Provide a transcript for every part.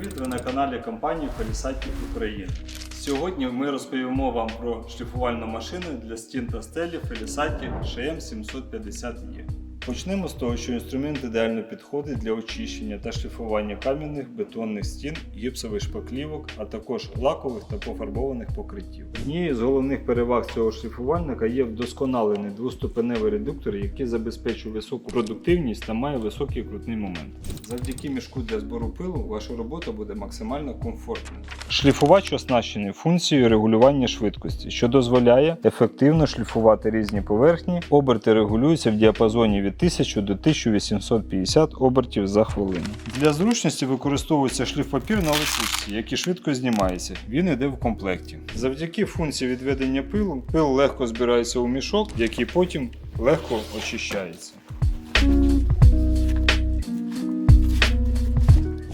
привіт! Ви на каналі компанії Полісатів України. Сьогодні ми розповімо вам про шліфувальну машину для стін та стелі Фелісаті шм 750 e Почнемо з того, що інструмент ідеально підходить для очищення та шліфування кам'яних бетонних стін, гіпсових шпаклівок, а також лакових та пофарбованих покриттів. Однією з головних переваг цього шліфувальника є вдосконалений двоступеневий редуктор, який забезпечує високу продуктивність та має високий крутний момент. Завдяки мішку для збору пилу ваша робота буде максимально комфортною. Шліфувач оснащений функцією регулювання швидкості, що дозволяє ефективно шліфувати різні поверхні. Оберти регулюються в діапазоні від 1000 до 1850 обертів за хвилину. Для зручності використовується шліфпапір на лисичці, який швидко знімається. Він йде в комплекті. Завдяки функції відведення пилу, пил легко збирається у мішок, який потім легко очищається.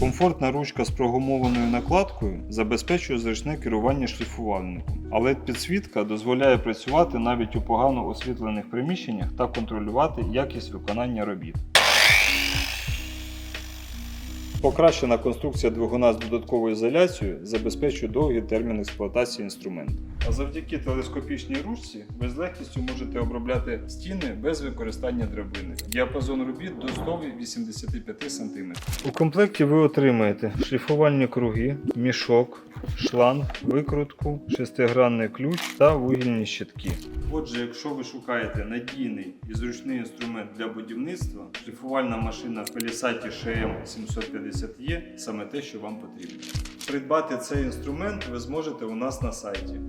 Комфортна ручка з прогумованою накладкою забезпечує зручне керування шліфувальником, а led підсвітка дозволяє працювати навіть у погано освітлених приміщеннях та контролювати якість виконання робіт. Покращена конструкція двигуна з додатковою ізоляцією забезпечує довгий термін експлуатації інструменту. А завдяки телескопічній ручці ви з легкістю можете обробляти стіни без використання драбини. Діапазон робіт до 185 см. У комплекті ви отримаєте шліфувальні круги, мішок, шланг, викрутку, шестигранний ключ та вугільні щитки. Отже, якщо ви шукаєте надійний і зручний інструмент для будівництва, шліфувальна машина Felicati shm 750 e саме те, що вам потрібно. Придбати цей інструмент ви зможете у нас на сайті